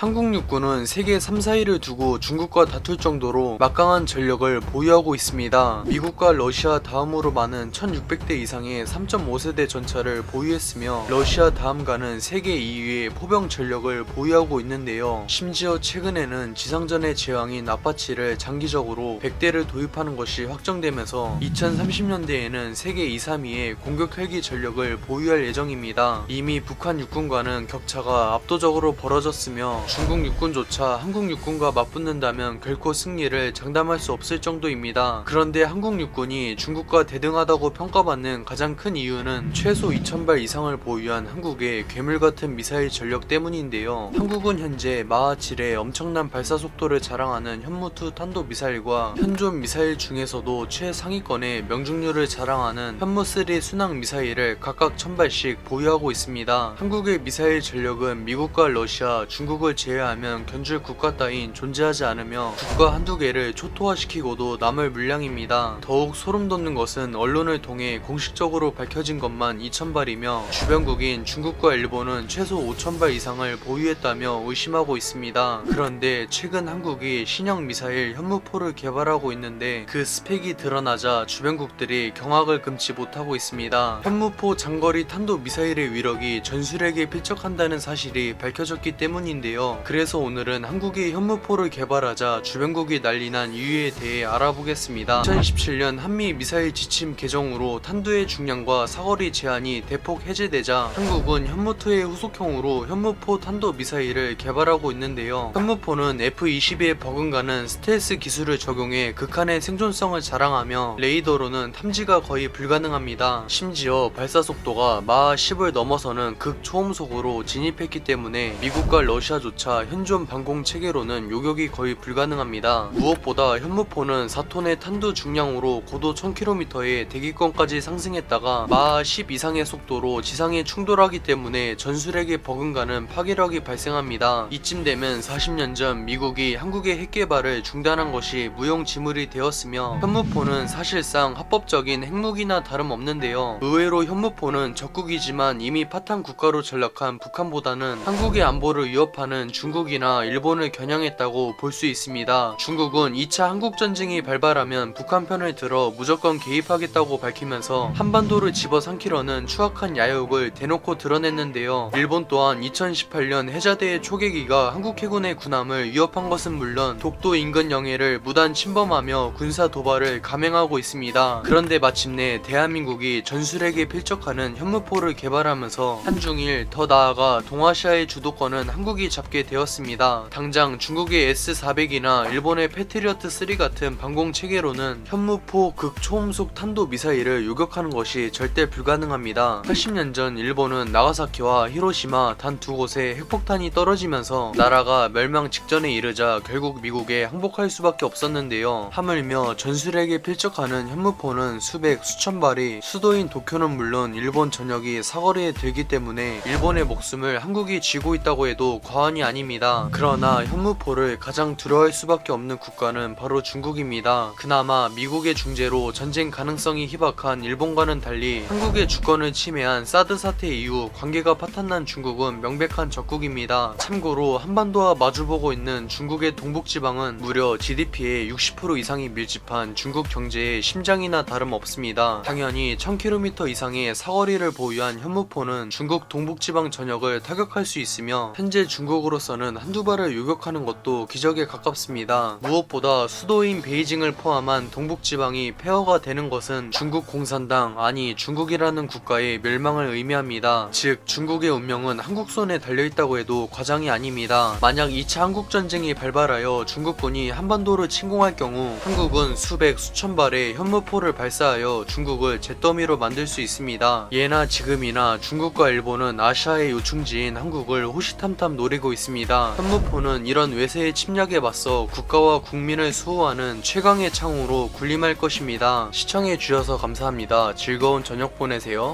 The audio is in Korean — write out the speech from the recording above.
한국 육군은 세계 3, 4위를 두고 중국과 다툴 정도로 막강한 전력을 보유하고 있습니다. 미국과 러시아 다음으로 많은 1600대 이상의 3.5세대 전차를 보유했으며 러시아 다음 가는 세계 2위의 포병 전력을 보유하고 있는데요. 심지어 최근에는 지상전의 제왕인 아파치를 장기적으로 100대를 도입하는 것이 확정되면서 2030년대에는 세계 2, 3위의 공격 헬기 전력을 보유할 예정입니다. 이미 북한 육군과는 격차가 압도적으로 벌어졌으며 중국 육군조차 한국 육군과 맞붙는다면 결코 승리를 장담할 수 없을 정도입니다. 그런데 한국 육군이 중국과 대등하다고 평가받는 가장 큰 이유는 최소 2000발 이상을 보유한 한국의 괴물 같은 미사일 전력 때문인데요. 한국은 현재 마하 7의 엄청난 발사 속도를 자랑하는 현무2 탄도 미사일과 현존 미사일 중에서도 최상위권의 명중률을 자랑하는 현무3 순항 미사일을 각각 1000발씩 보유하고 있습니다. 한국의 미사일 전력은 미국과 러시아, 중국을 제외하면 견줄 국가 따윈 존재하지 않으며 국가 한두 개를 초토화시키고도 남을 물량입니다. 더욱 소름 돋는 것은 언론을 통해 공식적으로 밝혀진 것만 2,000발이며 주변국인 중국과 일본은 최소 5,000발 이상을 보유했다며 의심하고 있습니다. 그런데 최근 한국이 신형 미사일 현무포를 개발하고 있는데 그 스펙이 드러나자 주변국들이 경악을 금치 못하고 있습니다. 현무포 장거리 탄도 미사일의 위력이 전술에게 필적한다는 사실이 밝혀졌기 때문인데요. 그래서 오늘은 한국이 현무포를 개발하자 주변국이 난리난 이유에 대해 알아보겠습니다. 2017년 한미 미사일 지침 개정으로 탄두의 중량과 사거리 제한이 대폭 해제되자 한국은 현무2의 후속형으로 현무포 탄도 미사일을 개발하고 있는데요. 현무포는 F-22에 버금가는 스텔스 기술을 적용해 극한의 생존성을 자랑하며 레이더로는 탐지가 거의 불가능합니다. 심지어 발사 속도가 마하 10을 넘어서는 극초음속으로 진입했기 때문에 미국과 러시아조차 현존 방공 체계로는 요격이 거의 불가능합니다. 무엇보다 현무포는 4톤의 탄두 중량으로 고도 1000km의 대기권까지 상승했다가 마하 10 이상의 속도로 지상에 충돌하기 때문에 전술에게 버금가는 파괴력이 발생합니다. 이쯤 되면 40년 전 미국이 한국의 핵 개발을 중단한 것이 무용지물이 되었으며 현무포는 사실상 합법적인 핵무기나 다름없는데요. 의외로 현무포는 적국이지만 이미 파탄 국가로 전락한 북한보다는 한국의 안보를 위협하는 중국이나 일본을 겨냥했다고 볼 수 있습니다. 중국은 2차 한국전쟁이 발발하면 북한 편을 들어 무조건 개입하겠다고 밝히면서 한반도를 집어삼키려는 추악한 야욕을 대놓고 드러냈는데요. 일본 또한 2018년 해자대의 초계기가 한국 해군의 군함을 위협한 것은 물론 독도 인근 영해를 무단 침범하며 군사 도발을 감행하고 있습니다. 그런데 마침내 대한민국이 전술에게 필적하는 현무포를 개발하면서 한중일 더 나아가 동아시아의 주도권은 한국이 잡게 되었습니다. 당장 중국의 S400이나 일본의 패트리어트 3 같은 방공 체계로는 현무포 극초음속 탄도 미사일을 요격하는 것이 절대 불가능합니다. 80년 전 일본은 나가사키와 히로시마 단 두 곳에 핵폭탄이 떨어지면서 나라가 멸망 직전에 이르자 결국 미국에 항복할 수밖에 없었는데요. 하물며 전술에게 필적하는 현무포는 수백 수천 발이 수도인 도쿄는 물론 일본 전역이 사거리에 들기 때문에 일본의 목숨을 한국이 쥐고 있다고 해도 과언이 아닙니다. 그러나 현무포를 가장 두려워할 수밖에 없는 국가는 바로 중국입니다. 그나마 미국의 중재로 전쟁 가능성이 희박한 일본과는 달리 한국의 주권을 침해한 사드 사태 이후 관계가 파탄난 중국은 명백한 적국입니다. 참고로 한반도와 마주보고 있는 중국의 동북지방은 무려 GDP의 60% 이상이 밀집한 중국 경제의 심장이나 다름없습니다. 당연히 1000km 이상의 사거리를 보유한 현무포는 중국 동북지방 전역을 타격할 수 있으며 현재 중국으로 서는 한두 발을 요격하는 것도 기적에 가깝습니다. 무엇보다 수도인 베이징을 포함한 동북지방이 폐허가 되는 것은 중국 공산당 아니 중국이라는 국가의 멸망을 의미합니다. 즉 중국의 운명은 한국 손에 달려있다고 해도 과장이 아닙니다. 만약 2차 한국전쟁이 발발하여 중국군이 한반도를 침공할 경우 한국은 수백 수천 발의 현무포를 발사하여 중국을 잿더미로 만들 수 있습니다. 예나 지금이나 중국과 일본은 아시아의 요충지인 한국을 호시탐탐 노리고 있습니다. 현무포는 이런 외세의 침략에 맞서 국가와 국민을 수호하는 최강의 창으로 군림할 것입니다. 시청해 주셔서 감사합니다. 즐거운 저녁 보내세요.